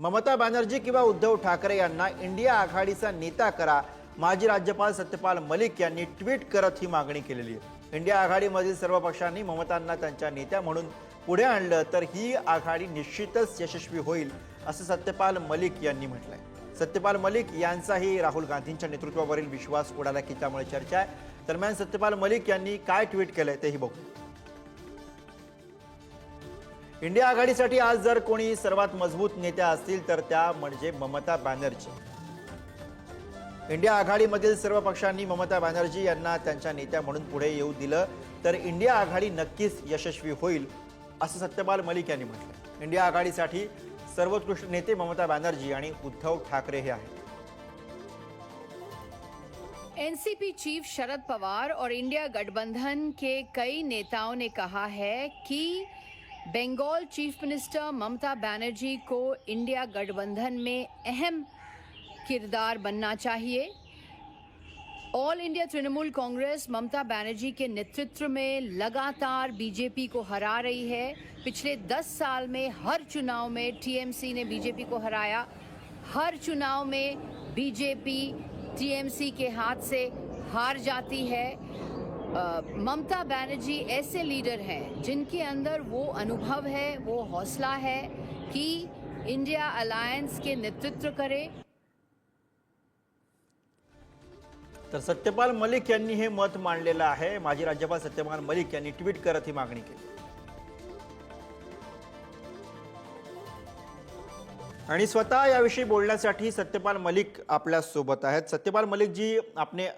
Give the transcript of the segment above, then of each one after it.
ममता बॅनर्जी किंवा उद्धव ठाकरे यांना इंडिया आघाडीचा नेता करा. माजी राज्यपाल सत्यपाल मलिक यांनी ट्विट करत ही मागणी केलेली आहे. इंडिया आघाडीमधील सर्व पक्षांनी ममतांना त्यांच्या नेत्या म्हणून पुढे आणलं तर ही आघाडी निश्चितच यशस्वी होईल असं सत्यपाल मलिक यांनी म्हटलंय. सत्यपाल मलिक यांचाही राहुल गांधींच्या नेतृत्वावरील विश्वास उडाला की त्यामुळे चर्चा आहे. दरम्यान सत्यपाल मलिक यांनी काय ट्विट केलंय तेही बघू. इंडिया आघाडीसाठी आज जर कोणी सर्वात मजबूत नेत्या असतील तर त्या म्हणजे ममता बॅनर्जी. इंडिया आघाडीमधील सर्व पक्षांनी ममता बॅनर्जी यांना त्यांच्या नेत्या म्हणून पुढे येऊ दिलं तर इंडिया आघाडी नक्कीच यशस्वी होईल असं सत्यपाल मलिक यांनी म्हटलं इंडिया आघाडीसाठी सर्वोत्कृष्ट नेते ममता बॅनर्जी आणि उद्धव ठाकरे हे आहेत. एनसीपी चीफ शरद पवार और इंडिया गठबंधन के कई नेताओं ने कहा है कि बंगाल चीफ मिनिस्टर ममता बनर्जी को इंडिया गठबंधन में अहम किरदार बनना चाहिए। ऑल इंडिया तृणमूल कांग्रेस ममता बनर्जी के नेतृत्व में लगातार बीजेपी को हरा रही है। पिछले 10 साल में हर चुनाव में टीएमसी ने बीजेपी को हराया। हर चुनाव में बीजेपी टीएमसी के हाथ से हार जाती है। ममता बनर्जी ऐसे लीडर हैं जिनके अंदर वो अनुभव है वो हौसला है कि इंडिया अलायंस के नेतृत्व करे। तर सत्यपाल मलिक यांनी हे मत मांडलेलं आहे. माजी राज्यपाल सत्यपाल मलिक यांनी ट्विट करत ही मागणी केली. आणि स्वतः याविषयी बोलण्यासाठी सत्यपाल मलिक आपल्या सोबत आहेत. सत्यपाल मलिक जी आपने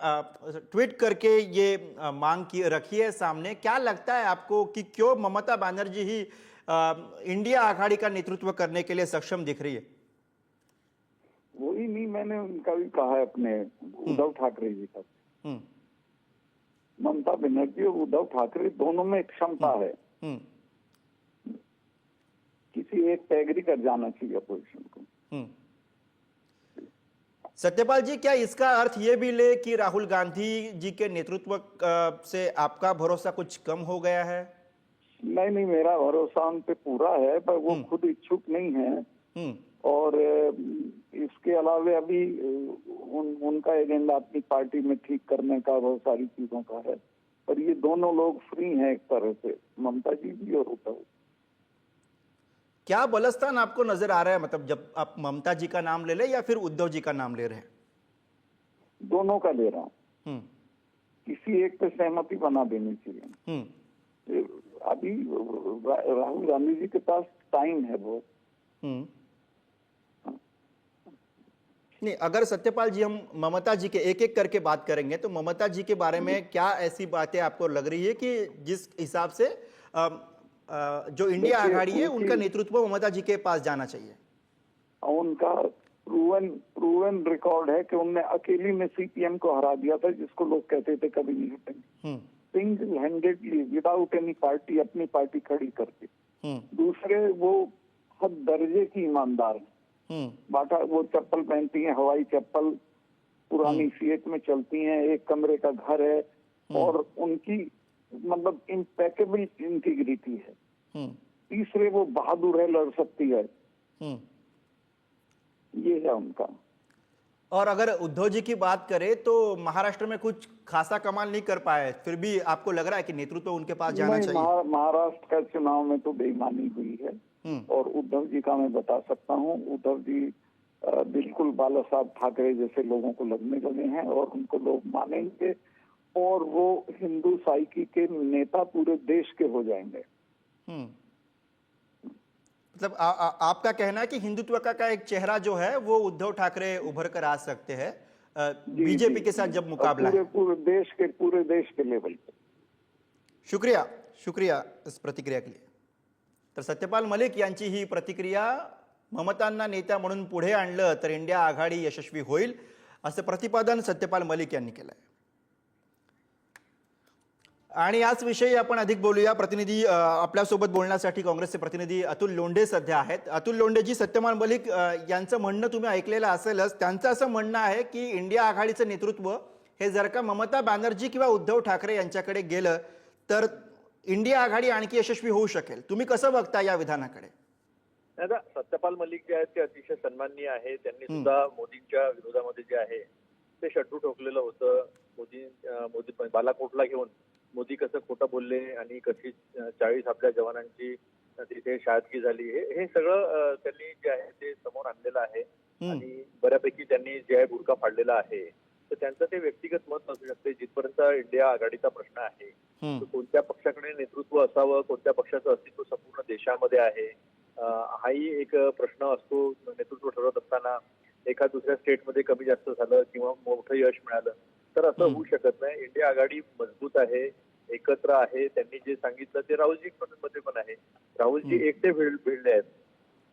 ट्वीट करके ये मांग की रखी है सामने. क्या लगता है आपको कि क्यों ममता बनर्जी ही इंडिया आघाड़ी का नेतृत्व करने के लिए सक्षम दिख रही है? वही नहीं मैंने उनका भी कहा है अपने उद्धव ठाकरे जी का। हम्म, ममता बनर्जी और उद्धव ठाकरे दोनों में क्षमता है। हम्म, किसी एक पे एग्री कर जाना चाहिए अपोजिशन को। हम्म। सत्यपाल जी क्या इसका अर्थ ये भी ले कि राहुल गांधी जी के नेतृत्व से आपका भरोसा कुछ कम हो गया है? नहीं नहीं मेरा भरोसा उन पे पूरा है पर वो खुद इच्छुक नहीं है। हम्म, और इसके अलावा अभी उन, उनका एजेंडा अपनी पार्टी में ठीक करने का बहुत सारी चीज़ों का है। और ये दोनों लोग फ्री हैं एक तरह से ममता जी भी और उद्धव। क्या बलस्तान आपको नज़र आ रहा है? मतलब जब आप ममता जी का नाम ले रहे या फिर उद्धव जी का नाम ले रहे हैं? दोनों का ले रहा हूँ। हम्म, किसी एक पे सहमति बना देनी चाहिए। हम्म, अभी राहुल गांधी जी के पास टाइम है वो हम्म। नहीं अगर सत्यपाल जी हम ममता जी के एक एक करके बात करेंगे तो ममता जी के बारे में क्या ऐसी बातें आपको लग रही है कि जिस हिसाब से जो इंडिया आघाड़ी है उनका नेतृत्व ममता जी के पास जाना चाहिए। उनका प्रूवन प्रूवन रिकॉर्ड है कि उनने अकेली में सीपीएम को हरा दिया था जिसको लोग कहते थे कभी नहीं हटेंगे। हम्म, single handedly without any party अपनी पार्टी खड़ी करके। हम्म, दूसरे वो हद दर्जे की ईमानदार है। हम्म, बाटा वो चप्पल पहनती है हवाई चप्पल पुरानी सीएट में चलती हैं एक कमरे का घर है और उनकी मतलब इम्पेकेबल इंटीग्रिटी है। हम्म, तीसरे वो बहादुर है लड़ सकती है। हम्म। ये है उनका। और अगर उद्धव जी की बात करें तो महाराष्ट्र में कुछ खासा कमाल नहीं कर पाए फिर भी आपको लग रहा है कि नेतृत्व तो उनके पास जाना चाहिए? महाराष्ट्र का चुनाव में तो बेईमानी हुई है। हम्म, और उद्धव जी का मैं बता सकता हूँ उद्धव जी बिल्कुल बाला साहब ठाकरे जैसे लोगों को लगने लगे हैं और उनको लोग मानेंगे। और वो हिंदू साइकी के नेता पूरे देश के हो जाएंगे। मतलब आ, आ, आपका कहना है कि हिंदुत्व का, का एक चेहरा जो है वो उद्धव ठाकरे उभर कर आ सकते हैं बीजेपी के साथ। जब मुकाबला पूरे पूरे देश के पूरे देश के लेवल पे। शुक्रिया शुक्रिया इस प्रतिक्रिया के लिए। तर सत्यपाल मलिक यांची ही प्रतिक्रिया ममतांना नेत्या म्हणून पुढे आणलं तर इंडिया आघाडी यशस्वी होईल असं प्रतिपादन सत्यपाल मलिक यांनी केलं आहे आणि याच विषयी आपण अधिक बोलूया. प्रतिनिधी आपल्यासोबत बोलण्यासाठी काँग्रेसचे प्रतिनिधी अतुल लोंढे सध्या आहेत. अतुल लोंढेजी सत्यपाल मलिक यांचं म्हणणं तुम्ही ऐकलेलं असेलच. त्यांचं असं म्हणणं आहे की इंडिया आघाडीचं नेतृत्व हे जर का ममता बॅनर्जी किंवा उद्धव ठाकरे यांच्याकडे गेलं तर इंडिया आघाडी आणखी यशस्वी होऊ शकेल. तुम्ही कसं बघता या विधानाकडे? सत्यपाल मलिक जे आहेत ते अतिशय सन्माननीय आहे. त्यांनी सुद्धा मोदींच्या विरोधामध्ये जे आहे ते शट्टू ठोकलेलं होतं. मोदी मोदी बालाकोटला घेऊन. मोदी कसं खोटं बोलले आणि कशी चाळीस आपल्या जवानांची तिथे शहादगी झाली हे सगळं त्यांनी जे आहे ते समोर आणलेलं आहे. आणि बऱ्यापैकी त्यांनी जे आहे भुरका फाडलेला आहे. तर त्यांचं ते व्यक्तिगत मत असू शकते जिथपर्यंत इंडिया आघाडीचा प्रश्न आहे. कोणत्या पक्षाकडे नेतृत्व असावं कोणत्या पक्षाचं अस्तित्व संपूर्ण देशामध्ये आहे हाही एक प्रश्न असतो नेतृत्व ठरवत असताना एका दुसऱ्या स्टेटमध्ये कमी जास्त झालं किंवा मोठं यश मिळालं तर असं. होऊ शकत नाही. इंडिया आघाडी मजबूत आहे एकत्र आहे. त्यांनी जे सांगितलं ते राहुलजी मध्ये पण आहे. राहुलजी. एकटे भिड भिडले आहेत.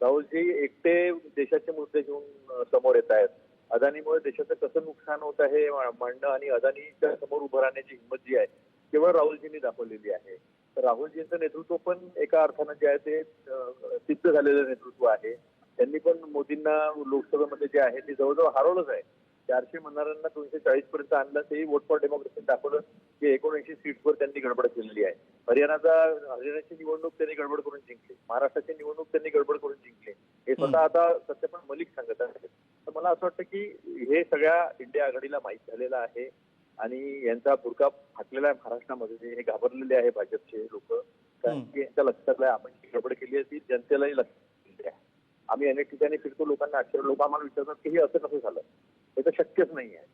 राहुलजी एकटे देशाचे मुद्दे घेऊन समोर येत आहेत. अदानीमुळे देशाचं कसं नुकसान होत आहे मांडणं आणि अदानीच्या समोर उभं राहण्याची हिंमत जी आहे केवळ राहुलजींनी दाखवलेली आहे. तर राहुलजींचं नेतृत्व पण एका अर्थानं जे आहे ते सिद्ध झालेलं नेतृत्व आहे. त्यांनी पण मोदींना लोकसभेमध्ये जे आहे ते जवळजवळ हरवलंच आहे. चारशे म्हणणाऱ्यांना दोनशे चाळीस पर्यंत आणलं तेही वोट फॉर डेमोक्रेसी दाखवलं की एकोणऐंशी सीट्सवर त्यांनी गडबड केलेली आहे. हरियाणाचा हरियाणाची निवडणूक त्यांनी गडबड करून जिंकली. महाराष्ट्राची निवडणूक त्यांनी गडबड करून जिंकली. हे स्वतः आता सत्यपाल मलिक सांगत आहेत. तर मला असं वाटतं की हे सगळ्या इंडिया आघाडीला माहीत झालेलं आहे आणि यांचा बुरका फाटलेला आहे महाराष्ट्रामध्ये. हे घाबरलेले आहे भाजपचे लोक. कारण. की यांच्या लक्षात आहे आपण जी गडबड केली आहे ती जनतेलाही लक्षात आम्ही अनेक ठिकाणी फिरतो लोकांना आश्चर्य लोक आम्हाला विचारतात की हे असं कसं झालं? हे तर शक्यच नाही आहे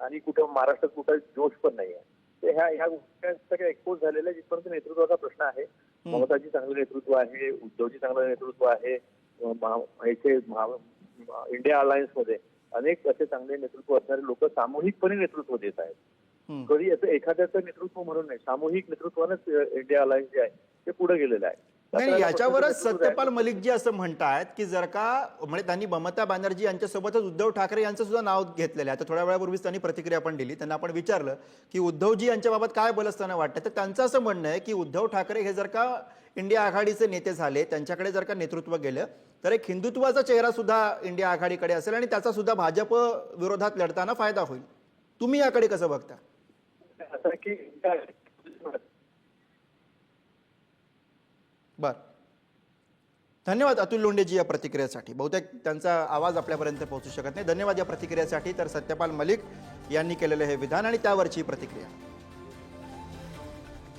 आणि कुठं महाराष्ट्रात कुठं जोश पण नाही आहे तर ह्या ह्या गोष्टी सगळ्या एक्सपोज झालेल्या. जिथपर्यंत नेतृत्वाचा प्रश्न आहे ममताजी चांगलं नेतृत्व आहे उद्धवजी चांगलं नेतृत्व आहे महा- इंडिया अलायन्समध्ये अनेक असे चांगले नेतृत्व असणारे लोक सामूहिकपणे नेतृत्व देत आहेत. कधी असं एखाद्याचं नेतृत्व म्हणून नाही सामूहिक नेतृत्वानंच इंडिया अलायन्स जे आहे ते पुढे गेलेलं आहे. नाही याच्यावरच सत्यपाल आहे. मलिक जी असं म्हणतायत की जर का म्हणजे त्यांनी ममता बॅनर्जी यांच्यासोबतच उद्धव ठाकरे यांचं सुद्धा नाव घेतलेलं आहे. आता थोड्या वेळापूर्वीच त्यांनी प्रतिक्रिया पण दिली. त्यांना आपण विचारलं की उद्धवजी यांच्याबाबत काय बोल असताना वाटतं तर त्यांचं असं म्हणणं आहे की उद्धव ठाकरे हे जर का इंडिया आघाडीचे नेते झाले त्यांच्याकडे जर का नेतृत्व गेलं तर एक हिंदुत्वाचा चेहरा सुद्धा इंडिया आघाडीकडे असेल आणि त्याचा सुद्धा भाजप विरोधात लढताना फायदा होईल. तुम्ही याकडे कसं बघता असं आहे की इंडिया- बर. धन्यवाद अतुल लोंडेजी या प्रतिक्रियेसाठी. बहुतेक त्यांचा आवाज आपल्यापर्यंत पोहोचू शकत नाही. धन्यवाद या प्रतिक्रियेसाठी तर सत्यपाल मलिक यांनी केलेलं हे विधान आणि त्यावरची प्रतिक्रिया.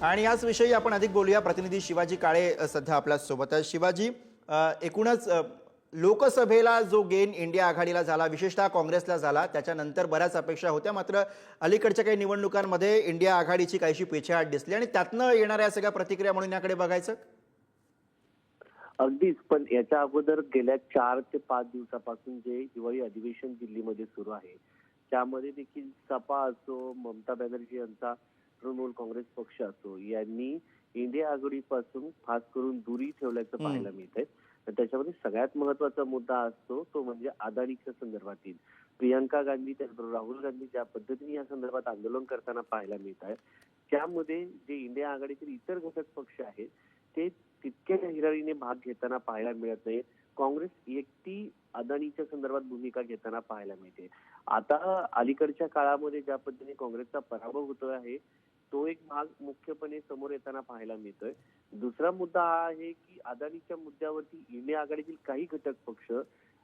आणि याच विषयी आपण अधिक बोलूया. प्रतिनिधी शिवाजी काळे सध्या आपल्यासोबत आहे शिवाजी एकूणच लोकसभेला जो गेन इंडिया आघाडीला झाला विशेषतः काँग्रेसला झाला त्याच्यानंतर बऱ्याच अपेक्षा होत्या. मात्र अलीकडच्या काही निवडणुकांमध्ये इंडिया आघाडीची काहीशी पेछेहाट दिसली आणि त्यातनं येणाऱ्या सगळ्या प्रतिक्रिया म्हणून याकडे बघायचं? अगदीच पण याच्या अगोदर गेल्या चार ते पाच दिवसापासून जे हिवाळी अधिवेशन दिल्लीमध्ये सुरू आहे त्यामध्ये देखील सपा असो ममता बॅनर्जी यांचा तृणमूल काँग्रेस पक्ष असो यांनी इंडिया आघाडीपासून खास करून दुरी ठेवल्याचं. पाहायला मिळत आहे त्याच्यामध्ये सगळ्यात महत्त्वाचा मुद्दा असतो तो म्हणजे अदानीच्या संदर्भातील प्रियंका गांधी त्याचबरोबर राहुल गांधी ज्या पद्धतीने या संदर्भात आंदोलन करताना पाहायला मिळत आहे त्यामध्ये जे इंडिया आघाडीतील इतर घटक पक्ष आहेत ते तितक्या हिरारीने भाग घेताना पाहायला मिळत नाही. काँग्रेस एकटी अदानीच्या संदर्भात भूमिका घेताना पाहायला मिळते. आता अलीकडच्या काळामध्ये ज्या पद्धतीने काँग्रेसचा पराभव होतो आहे तो एक भाग मुख्यपणे समोर येताना पाहायला मिळतोय. दुसरा मुद्दा हा आहे की अदानीच्या मुद्द्यावरती इंडिया आघाडीतील काही घटक पक्ष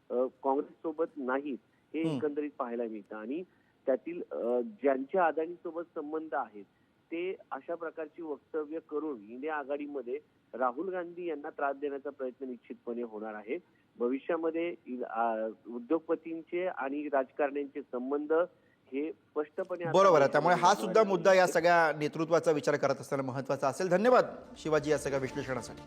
काँग्रेस सोबत नाहीत हे. एकंदरीत पाहायला मिळतं. आणि त्यातील अ, ज्यांचे अदानी सोबत संबंध आहेत ते अशा प्रकारची वक्तव्य करून इंडिया आघाडीमध्ये राहुल गांधी यांना त्रास देण्याचा प्रयत्न निश्चितपणे होणार आहे. भविष्यामध्ये उद्योगपतींचे आणि राजकारण्यांचे संबंध हे स्पष्टपणे बरोबर आहे. त्यामुळे हा सुद्धा मुद्दा या सगळ्या नेतृत्वाचा विचार करत असताना महत्त्वाचा असेल. धन्यवाद शिवाजी या सगळ्या विश्लेषणासाठी.